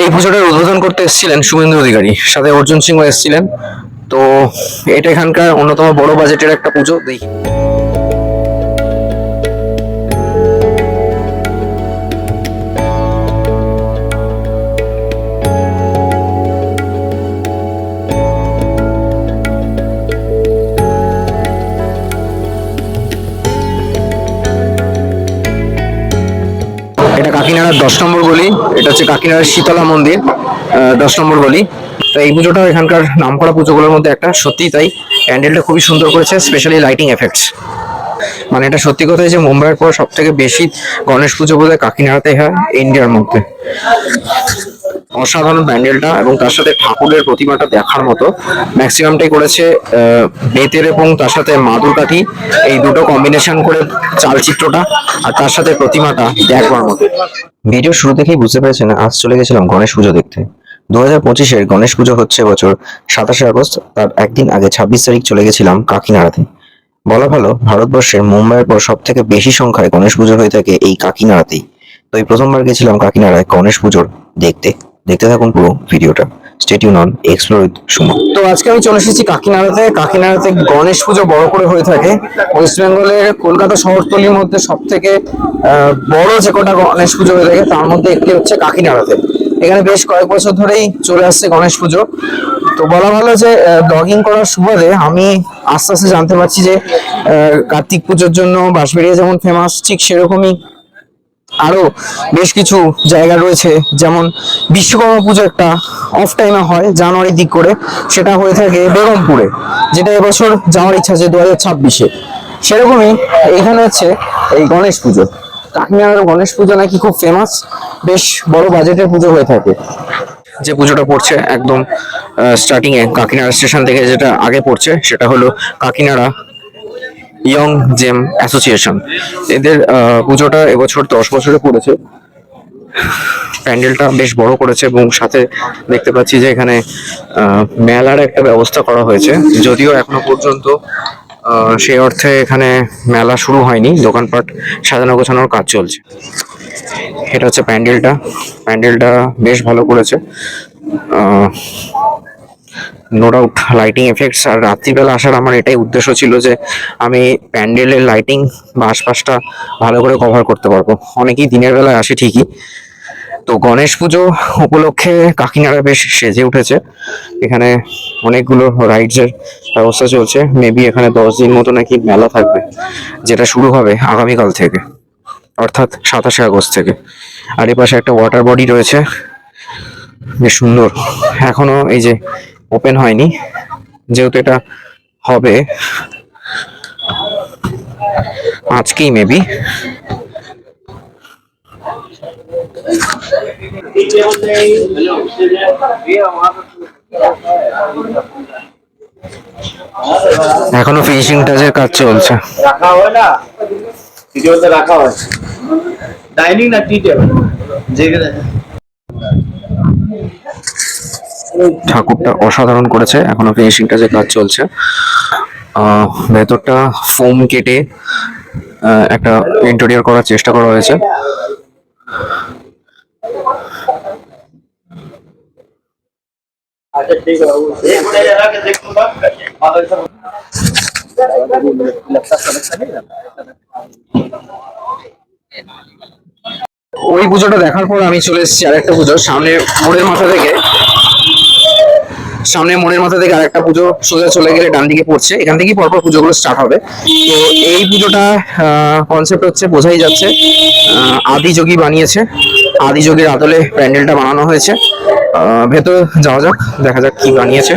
এই পুজোটার উদ্বোধন করতে এসেছিলেন শুভেন্দু অধিকারী, সাথে অর্জুন সিংহ এসেছিলেন। তো এটা এখানকার অন্যতম বড় বাজেটের একটা পুজো, দেখি। কাকিনাড়ার দশ নম্বর গলি, এটা হচ্ছে কাকিনাড়ার শীতলা মন্দির দশ নম্বর গলি। তো এই পুজোটা এখানকার নাম করা পুজোগুলোর মধ্যে একটা সত্যি তাই। প্যান্ডেলটা খুবই সুন্দর করেছে স্পেশালি লাইটিং এফেক্টস মানে এটা সত্যি কথাই যে মুম্বাইয়ের পর সব থেকে বেশি গণেশ পুজো বোধ হয় কাকিনাড়াতেই হয়, ইন্ডিয়ার মধ্যে। অসাধারণ প্যান্ডেলটা এবং তার সাথে ঠাকুরের প্রতিমাটা দেখার মতো। ম্যাক্সিমামটাই করেছে বেতের এবং তার সাথে মাদুর কাঠি এই দুটো কম্বিনেশন করে চালচিত্রটা আর তার সাথে প্রতিমাটা দেখবার মতো। ভিডিও শুরু থেকেই বুঝতে পেরেছেন, আজ চলে গেছিলাম গণেশ পুজো দেখতে। দু হাজার পঁচিশের গণেশ পুজো হচ্ছে বছর সাতাশে আগস্ট, তার একদিন আগে ছাব্বিশ তারিখ চলে গেছিলাম কাকিনাড়াতে। বলা ভালো, ভারতবর্ষের মুম্বাইয়ের পর সব থেকে বেশি সংখ্যায় গণেশ পুজো হয়ে থাকে এই কাকিনাড়াতেই। তো এই প্রথমবার গেছিলাম কাকিনাড়ায় গণেশ পুজোর দেখতে। দেখতে থাকুন পুরো ভিডিওটা। Stay tuned on explore with Suman তো আজকে আমি চলে এসেছি কাকিনাড়াতে। কাকিনাড়াতে গণেশ পুজো বড় করে হয়ে থাকে। ওয়েস্ট বেঙ্গলের কলকাতা শহরতলির মধ্যে সব থেকে বড় যে কটা গণেশ পুজো হয়ে থাকে, তার মধ্যে একটি হচ্ছে কাকিনাড়াতে। এখানে বেশ কয়েক বছর ধরেই চলে আসছে গণেশ পুজো। তো বলা ভালো যে ব্লগিং করার সুবাদে আমি আস্তে আস্তে জানতে পারছি যে কার্তিক পুজোর জন্য বাঁশবেড়িয়া যেমন ফেমাস ঠিক সেরকমই আরও বেশ কিছু জায়গা রয়েছে, যেমন বিশ্বকর্মা পুজো একটা অফ টাইমে হয় জানুয়ারির দিক করে, সেটা হয়ে থাকে বেগমপুরে, যেটা এবছর যাওয়ার ইচ্ছা আছে দু হাজার ছাব্বিশে। সেরকমই এখানে হচ্ছে এই গণেশ পুজো। কাকিনাড়ার গণেশ পুজো নাকি খুব ফেমাস বেশ বড় বাজেটের পুজো হয়ে থাকে। যে পুজোটা পড়ছে একদম স্টার্টিং এ কাকিনাড়া স্টেশন থেকে যেটা আগে পড়ছে, সেটা হলো কাকিনাড়া ইয়ং জেম অ্যাসোসিয়েশন এদের পুজোটা এবছর দশ বছরে পড়েছে। প্যান্ডেলটা বেশ বড় করেছে এবং সাথে দেখতে পাচ্ছি যে এখানে মেলার একটা ব্যবস্থা করা হয়েছে। যদিও এখনও পর্যন্ত সেই অর্থে এখানে মেলা শুরু হয়নি। দোকানপাট সাজানো গোছানোর কাজ চলছে। এটা হচ্ছে প্যান্ডেলটা। প্যান্ডেলটা বেশ ভালো করেছে। নো ডাউট লাইটিং এফেক্টস আর রাত্রিবেলা আসার আমার এটাই উদ্দেশ্য ছিল যে আমি প্যান্ডেলের লাইটিং বা আশপাশটা ভালো করে কভার করতে পারব। অনেকেই দিনের বেলায় আসে ঠিকই। তো গণেশ পুজো উপলক্ষে কাকিনাড়া বেশ সেজে উঠেছে। এখানে অনেকগুলো রাইডস এর ব্যবস্থা চলছে। মেবি এখানে দশ দিন মতো নাকি মেলা থাকবে, যেটা শুরু হবে আগামীকাল থেকে, অর্থাৎ সাতাশে আগস্ট থেকে। আর এ পাশে একটা ওয়াটার বডি রয়েছে। বেশ সুন্দর। এখনও এই যে ওপেন হয়নি, যেহেতু এটা হবে আজকেই মেবি এখনও ফিনিশিং টাচের কাজ চলছে। রাখা হয় না? টেবিলটা রাখা হয়। ডাইনিং না টি টেবিল যেখানে ঠাকুরটা অসাধারণ করেছে। এখনও ফিনিশিংটা যে কাজ চলছে। ভেতরটা ফোম কেটে একটা ইন্টেরিয়র করার চেষ্টা করা হয়েছে। ওই পুজোটা দেখার পর আমি চলে এসেছি আর একটা পুজো, সামনে মোড়ের মাথা থেকে। সামনে মনের মাথা থেকে আরেকটা পুজো সোজা চলে গেলে ডান দিকে পড়ছে। এখান থেকেই পরপর পুজোগুলো স্টার্ট হবে। তো এই পুজোটা কনসেপ্ট হচ্ছে বোঝাই যাচ্ছে আহ, আদিযোগী বানিয়েছে। আদি যোগীর আদলে প্যান্ডেলটা বানানো হয়েছে। ভেতর যাওয়া যাক দেখা যাক কি বানিয়েছে।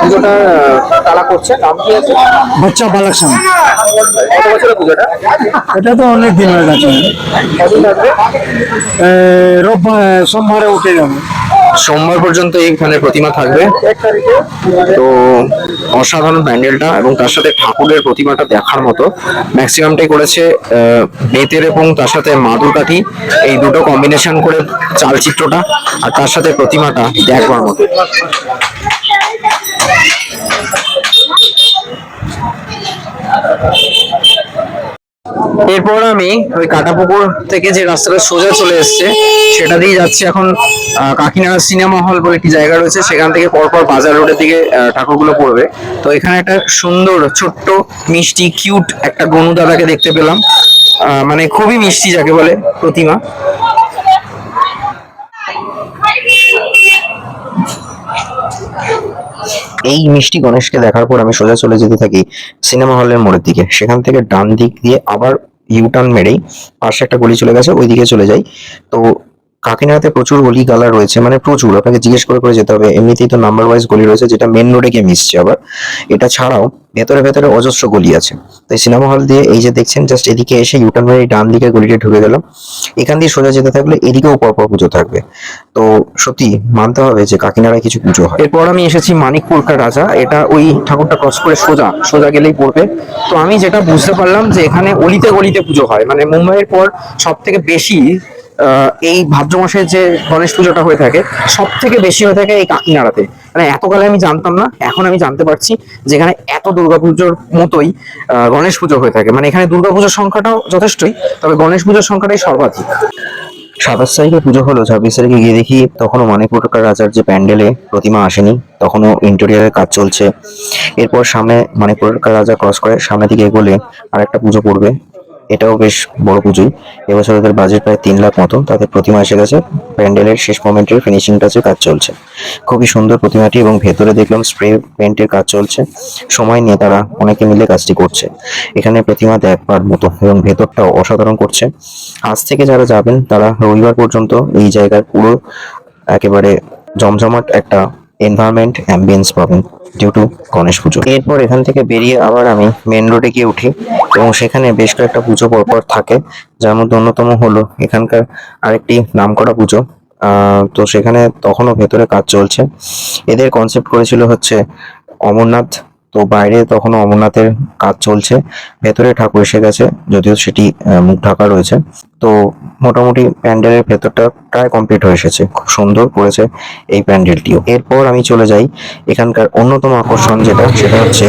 পুজোটা তারা করছে? নাম কি আছে? বাচ্চা বালক সাম কত বছরের পুজোটা? এটা তো অনেক দিন হয়ে গেছে রোববার সোমবারে উঠে যাবে। সোমবার পর্যন্ত এইখানে প্রতিমা থাকবে। তো অসাধারণ প্যান্ডেলটা এবং তার সাথে ঠাকুরের প্রতিমাটা দেখার মতো। ম্যাক্সিমামটাই করেছে বেতের এবং তার সাথে মাদুর কাঠি। এই দুটো কম্বিনেশন করে চালচিত্রটা আর তার সাথে প্রতিমাটা দেখবার মতো। এরপর আমি ওই কাটাপুকুর থেকে যে রাস্তাটা সোজা চলে এসছে, সেটা দিয়ে যাচ্ছি এখন কাকিনাড়া সিনেমা হল বলে একটি জায়গা রয়েছে, সেখান থেকে পরপর বাজার রোডের দিকে ঠাকুরগুলো পড়বে। তো এখানে একটা সুন্দর, ছোট্ট, মিষ্টি, কিউট একটা গনু দাদাকে দেখতে পেলাম। মানে খুবই মিষ্টি যাকে বলে প্রতিমা। এই মিষ্টি গণেশকে দেখার পর আমি সোজা চলে যেতে থাকি সিনেমা হলের মোড়ের দিকে। সেখান থেকে ডান দিক দিয়ে আবার ইউটার্ন মেরেই পাশে একটা গলি চলে গেছে, ওইদিকে চলে যাই। তো কাকিনাড়াতে প্রচুর গলি গালা রয়েছে মানে প্রচুর, আপনাকে জিজ্ঞেস করে করে যেতে হবে। এমনিতেই তো নাম্বার ওয়াইজ গলি রয়েছে, যেটা মেন রোডে গিয়ে মিশছে আবার। এটা ছাড়াও ভেতরে ভেতরে অজস্র গলি আছে। তো এই সিনেমা হল দিয়ে এই যে দেখছেন জাস্ট এদিকে এসে ইউটার্ন মেরে ডান দিকে গলিতে ঢুকে গেলাম। এখান দিয়ে সোজা যেতে থাকলে এদিকেও পরপর পুজো থাকবে। তো সত্যি মানতে হবে যে কাকিনাড়ায় কিছু পুজো হয়। এরপর আমি এসেছি মানিকপুরকার রাজা। এটা ওই ঠাকুরটা ক্রস করে সোজা সোজা গেলেই পড়বে। তো আমি যেটা বুঝতে পারলাম যে এখানে অলিতে গলিতে পুজো হয়। মানে মুম্বাইয়ের পর সব থেকে বেশি এই ভাদ্র মাসে যে গণেশ পুজোটা হয়ে থাকে সব থেকে বেশি হয়ে থাকে এই কাকিনাড়াতে। মানে এতকালে আমি জানতাম না, এখন আমি জানতে পারছি যেখানে এত দুর্গাপুজোর মতোই গণেশ পুজো হয়ে থাকে। মানে এখানে দুর্গাপুজোর সংখ্যাটাও যথেষ্টই, তবে গণেশ পুজোর সংখ্যাটাই সর্বাধিক। সাতাশ তারিখে পুজো হলো, ছাব্বিশ তারিখে গিয়ে দেখি তখনও মানিকপুরকার রাজার যে প্যান্ডেলে প্রতিমা আসেনি, তখনও ইন্টেরিয়ারের কাজ চলছে। এরপর সামনে মানিকপুরকার রাজা ক্রস করে, সামনে দিকে এগোলে আর একটা পুজো পড়বে। এটাও বেশ বড় পুজোই এবছর ওদের বাজেট প্রায় তিন লাখ মতো। তাদের প্রতিমা এসে গেছে। প্যান্ডেলের শেষ মোমেন্টের ফিনিশিং টাচে কাজ চলছে। খুবই সুন্দর প্রতিমাটি এবং ভেতরে দেখলাম স্প্রে পেন্টের কাজ চলছে। সময় নিয়ে তারা অনেকে মিলে কাজটি করছে। এখানে প্রতিমা দেখবার মতো এবং ভেতরটাও অসাধারণ করছে। আজ থেকে যারা যাবেন, তারা রবিবার পর্যন্ত এই জায়গার পুরো একেবারে জমজমাট একটা এনভায়রনমেন্ট অ্যাম্বিয়েন্স পাবেন ডিউ টু গণেশ পুজো এরপর এখান থেকে বেরিয়ে আবার আমি মেন রোডে গিয়ে উঠি এবং সেখানে বেশ কয়েকটা পুজো পরপর থাকে, যার মধ্যে অন্যতম হলো এখানকার আরেকটি নামকরা পুজো। তো সেখানে তখনও ভেতরে কাজ চলছে। এদের কনসেপ্ট করেছিল হচ্ছে অমরনাথ তো বাইরে তখনও অমরনাথের কাজ চলছে, ভেতরে ঠাকুর এসে গেছে, যদিও সেটি মুখ ঢাকা রয়েছে। তো মোটামুটি প্যান্ডেলের ভেতরটা প্রায় কমপ্লিট হয়ে এসেছে, খুব সুন্দর করেছে এই প্যান্ডেলটিও। এরপর আমি চলে যাই এখানকার অন্যতম আকর্ষণ যেটা, সেটা হচ্ছে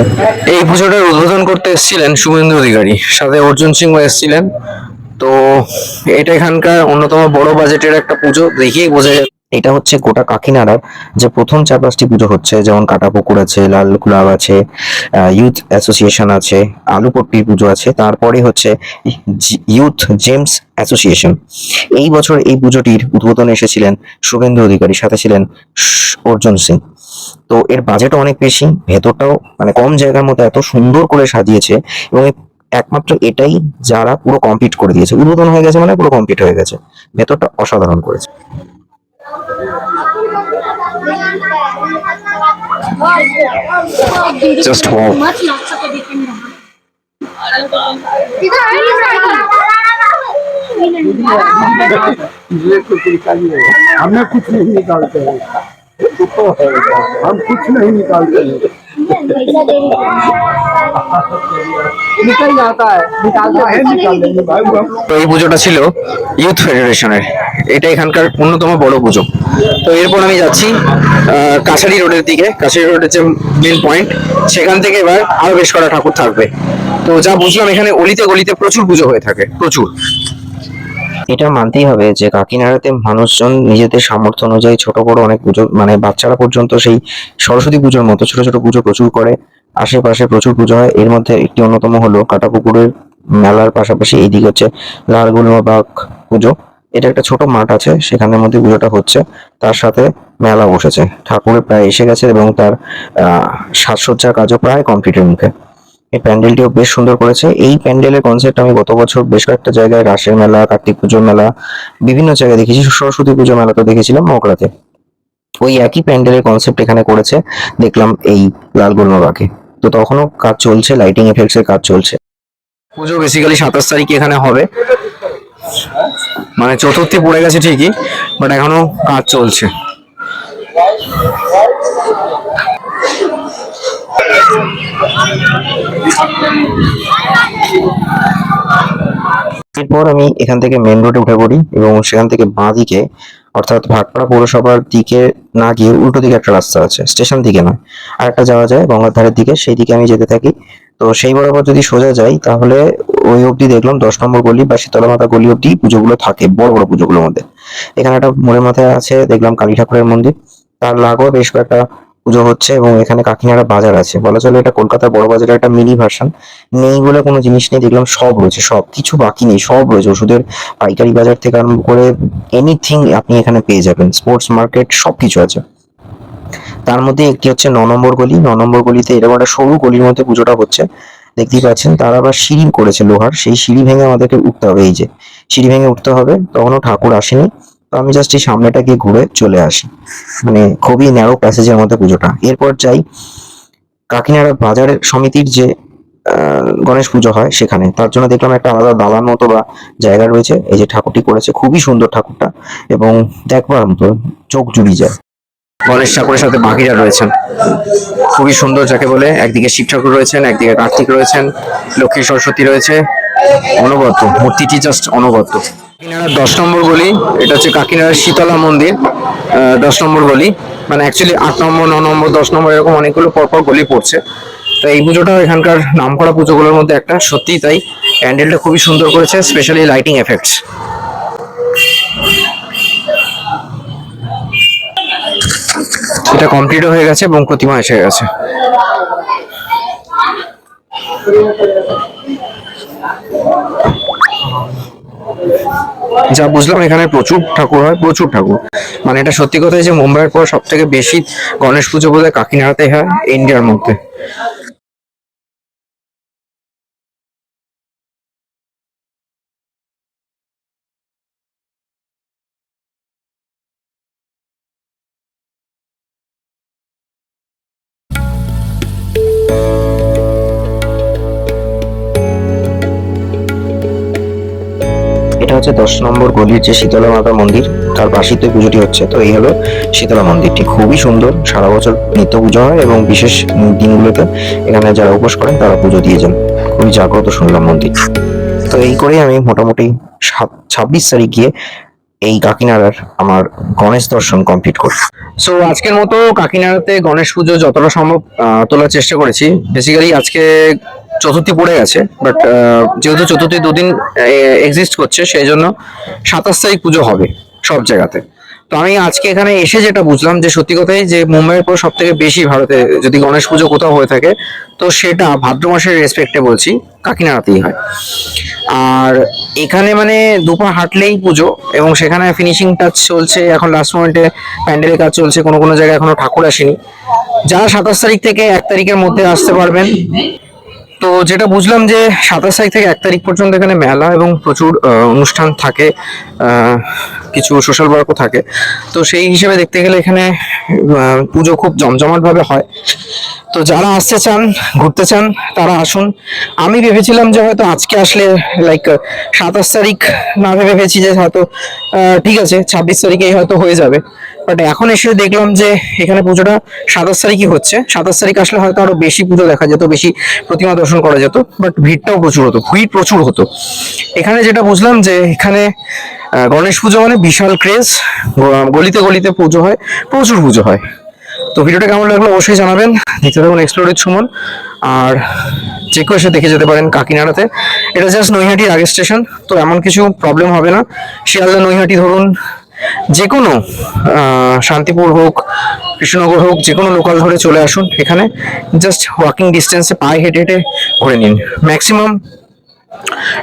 এই পুজোটার উদ্বোধন করতে এসেছিলেন শুভেন্দু অধিকারী, সাথে অর্জুন সিংহ এসেছিলেন। তো এটা এখানকার অন্যতম বড় বাজেটের একটা পুজো দেখেই বোঝা যায় এটা হচ্ছে গোটা কাকিনাড়ার যে প্রথম চার পাঁচটি পুজো হচ্ছে, যেমন কাটাপুকুর আছে, লাল গুলাব আছে ইউথ অ্যাসোসিয়েশন আছে আলুপট্টির পুজো আছে, তারপরে হচ্ছে ইউথ জেমস অ্যাসোসিয়েশন এই বছর এই পুজোটির উদ্বোধনে এসেছিলেন শুভেন্দু অধিকারী, সাথে ছিলেন অর্জুন সিং। তো এর বাজেটও অনেক বেশি, ভেতরটাও মানে কম জায়গার মতো এত সুন্দর করে সাজিয়েছে এবং একমাত্র এটাই যারা পুরো কমপ্লিট করে দিয়েছে। উদ্বোধন হয়ে গেছে মানে পুরো কমপ্লিট হয়ে গেছে। ভেতরটা অসাধারণ করেছে। Just walk. हमने कुछ नहीं निकालते हैं हम कुछ नहीं निकालते हैं पैसा दे निकल जाता है निकालते हैं निकाल देंगे भाई हम তো এই পুজোটা ছিল ইউথ ফেডারেশনের এটা এখানকার অন্যতম বড় পুজো তো এরপর আমি যাচ্ছি আহ, কাছারি রোডের দিকে কাছারি রোডের যে মেন পয়েন্ট সেখান থেকে এবার আরো বেশ কটা ঠাকুর থাকবে তো যা বুঝলাম এখানে অলিতে গলিতে প্রচুর পুজো হয়ে থাকে প্রচুর এটা মানতেই হবে যে কাকিনাড়াতে মানুষজন নিজেদের সামর্থ্য অনুযায়ী ছোট বড় অনেক পুজো মানে বাচ্চারা পর্যন্ত সেই সরস্বতী পুজোর মতো ছোট ছোট পুজো প্রচুর করে। আশেপাশে প্রচুর পুজো হয়। এর মধ্যে একটি অন্যতম হলো কাটাপুকুরের মেলার পাশাপাশি এইদিকে হচ্ছে লালগুলবাগ পুজো। এটা একটা ছোট মাঠ আছে, সেখানের মধ্যে পুজোটা হচ্ছে। তার সাথে মেলা বসেছে। ঠাকুরের প্রায় এসে গেছে এবং তার, আহ, সাজসজ্জার কাজও প্রায় কমপ্লিটের মুখে। এই প্যান্ডেলটিও বেশ সুন্দর করেছে। এই প্যান্ডেলের কনসেপ্ট আমি গত বছর বেশ কয়েকটা জায়গায় রাসের মেলা, কার্তিক পুজোর মেলা, বিভিন্ন জায়গায় দেখেছি। সরস্বতী পুজো মেলাতে দেখেছিলাম মকড়াতে ওই একই প্যান্ডেলের কনসেপ্ট এখানে করেছে। দেখলাম এই লাল গুলমাবাগে তো তখনও কাজ চলছে লাইটিং এফেক্টস এর কাজ চলছে। পুজো বেসিক্যালি সাতাশ তারিখে এখানে হবে। মানে চতুর্থী পড়ে গেছে ঠিকই বাট এখনও কাজ চলছে। এরপর আমি এখান থেকে মেন রোডে উঠে পড়ি এবং সেখান থেকে বাঁ দিকে, অর্থাৎ ভাটপাড়া পৌরসভার দিকে না গিয়ে উল্টো দিকে একটা রাস্তা আছে, স্টেশন দিকে নয়। আর একটা যাওয়া যায় গঙ্গার ধারের দিকে, সেই দিকে আমি যেতে থাকি। তো সেই বরাবর যদি সোজা যাই, তাহলে ওই অবধি দেখলাম দশ নম্বর গলি বা শীতলা মাতা গলি অবধি পুজোগুলো থাকে, বড় বড় পুজোগুলোর মধ্যে। এখানে একটা মোড়ের মাথায় আছে, দেখলাম কালী ঠাকুরের মন্দির। তার লাগোয়া বেশ কয়েকটা পুজো হচ্ছে এবং এখানে কাকিনাড়া বাজার আছে। বলা চলে এটা কলকাতার বড় বাজারের একটা মিনি ভার্সন। নেই বলে কোনো জিনিস নেই, দেখলাম সব রয়েছে, সব কিছু বাকি নেই, সব রয়েছে। ওষুধের পাইকারি বাজার থেকে আরম্ভ করে এনিথিং আপনি এখানে পেয়ে যাবেন। স্পোর্টস মার্কেট সব কিছু আছে। তার মধ্যে একটি হচ্ছে ন নম্বর গলি। ন নম্বর গলিতে এরকম একটা সরু গলির মধ্যে পুজোটা হচ্ছে। দেখতেই পাচ্ছেন, তারা আবার সিঁড়ি করেছে লোহার। সেই সিঁড়ি ভেঙে আমাদেরকে উঠতে হবে, এই যে সিঁড়ি ভেঙে উঠতে হবে। তখনও ঠাকুর আসেনি। তো আমি জাস্ট এই সামনেটা গিয়ে ঘুরে চলে আসি। মানে খুবই ন্যারো প্যাসেজের মধ্যে পুজোটা। এরপর যাই কাকিনাড়া বাজার সমিতির যে গণেশ পুজো হয় সেখানে। তার জন্য দেখলাম একটা আলাদা দালান মতো বা জায়গা রয়েছে। এই যে ঠাকুরটি করেছে, খুবই সুন্দর ঠাকুরটা এবং দেখবার মতো চোখ জুড়িয়ে যায়। গণেশ ঠাকুরের সাথে বাকিরা রয়েছেন। খুবই সুন্দর যাকে বলে, একদিকে শিব ঠাকুর রয়েছেন, একদিকে কার্তিক রয়েছেন, লক্ষ্মী সরস্বতী রয়েছে। অনবদ্য, মূর্তিটি জাস্ট অনবদ্য। কাকিনাড়ার দশ নম্বর গলি, এটা হচ্ছে কাকিনাড়ার শীতলা মন্দির দশ নম্বর গলি। মানে অ্যাকচুয়ালি আট নম্বর, ন নম্বর, দশ নম্বর এরকম অনেকগুলো পরপর গলি পড়ছে। তো এই পুজোটাও এখানকার নামকরা পুজোগুলোর মধ্যে একটা, সত্যিই তাই। প্যান্ডেলটা খুবই সুন্দর করেছে স্পেশালি লাইটিং এফেক্টস এটা কমপ্লিট হয়ে গেছে এবং প্রতিমা এসে গেছে। যা বুঝলাম এখানে প্রচুর ঠাকুর হয়, প্রচুর ঠাকুর। মানে এটা সত্যি কথা যে মুম্বাইয়ের পর সব থেকে বেশি গণেশ পুজো বোধহয় কাকিনাড়াতে হয়, ইন্ডিয়ার মধ্যে। এটা হচ্ছে দশ নম্বর গলির যে শীতলা মাতা মন্দির, তার পাশেই তো এই পুজোটি হচ্ছে। তো এই হলো শীতলা মন্দিরটি। খুবই সুন্দর, সারা বছর নিত্য পুজো হয় এবং বিশেষ দিনগুলোতে এখানে যারা উপোস করেন, তারা পুজো দিয়ে যান। খুবই জাগ্রত শুনলাম মন্দির। তো এই করেই আমি মোটামুটি ছাব্বিশ তারিখ গিয়ে এই কাকিনাড়ার আমার গণেশ দর্শন কমপ্লিট করি। সো আজকের মতো কাকিনাড়াতে গণেশ পুজো যতটা সম্ভব তোলার চেষ্টা করেছি। বেসিক্যালি আজকে চতুর্থী পড়ে গেছে বাট যেহেতু চতুর্থী দুদিন এক্সিস্ট করছে, সেই জন্য সাতাশ তারিখ পুজো হবে সব জায়গাতে। তো আমি আজকে এখানে এসে যেটা বুঝলাম যে সত্যি কথাই যে মুম্বাইয়ের পর সব থেকে বেশি ভারতে যদি গণেশ পুজো কোথাও হয়ে থাকে, তো সেটা ভাদ্র মাসের রেসপেক্টে বলছি, কাকিনাড়াতেই হয়। আর এখানে মানে দুপা হাঁটলেই পুজো, এবং সেখানে ফিনিশিং টাচ চলছে, এখন লাস্ট মোমেন্টে প্যান্ডেলের কাজ চলছে, কোনো কোনো জায়গায় এখনও ঠাকুর আসেনি। যারা সাতাশ তারিখ থেকে এক তারিখের মধ্যে আসতে পারবেন তো যেটা বুঝলাম যে সাতাশ তারিখ থেকে এক তারিখ পর্যন্ত এখানে মেলা এবং প্রচুর অনুষ্ঠান থাকে। কিছু সোশ্যাল ওয়ার্কও থাকে। তো সেই হিসেবে দেখতে গেলে এখানে পুজো খুব জমজমাট ভাবে হয়। তো যারা আসতে চান, ঘুরতে চান, তারা আসুন। আমি ভেবেছিলাম যে হয়তো আজকে আসলে লাইক সাতাশ তারিখ না ভেবে ভেবেছি যে হয়তো ঠিক আছে, ছাব্বিশ তারিখেই হয়তো হয়ে যাবে। বাট এখন এসে দেখলাম যে এখানে পুজোটা সাতাশ তারিখই হচ্ছে। সাতাশ তারিখ আসলে হয়তো আরও বেশি পুজো দেখা যেত, বেশি প্রতিমা দর্শন করা যেত। বাট ভিড়টাও প্রচুর হতো, ভিড় প্রচুর হতো। এখানে যেটা বুঝলাম যে এখানে গণেশ পুজো মানে বিশাল ক্রেজ গলিতে গলিতে পুজো হয়, প্রচুর পুজো হয়। তো ভিডিওটা কেমন লাগল অবশ্যই জানাবেন। দেখতে থাকুন এক্সপ্লোরের সুমন। আর যে কেউ এসে দেখে যেতে পারেন কাকিনাড়াতে। এটা জাস্ট নৈহাটির আগে স্টেশন তো এমন কিছু প্রবলেম হবে না। শিয়ালদা, নৈহাটি ধরুন, যে কোনো শান্তিপুর হোক, কৃষ্ণনগর হোক, যে কোনো লোকাল ধরে চলে আসুন এখানে। জাস্ট ওয়াকিং ডিস্টেন্সে পায়ে হেঁটে হেঁটে ঘুরে নিন। ম্যাক্সিমাম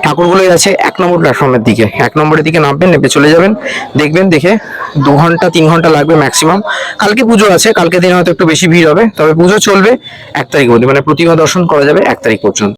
ঠাকুরগুলোই আছে এক নম্বর প্ল্যাটফর্মের দিকে। এক নম্বরের দিকে নামবেন, নেমে চলে যাবেন। দেখবেন, দেখে দু ঘণ্টা, তিন ঘণ্টা লাগবে ম্যাক্সিমাম কালকে পুজো আছে কালকে দিনে হয়তো একটু বেশি ভিড় হবে, তবে পুজো চলবে এক তারিখ অবধি মানে প্রতিমা দর্শন করা যাবে এক তারিখ পর্যন্ত।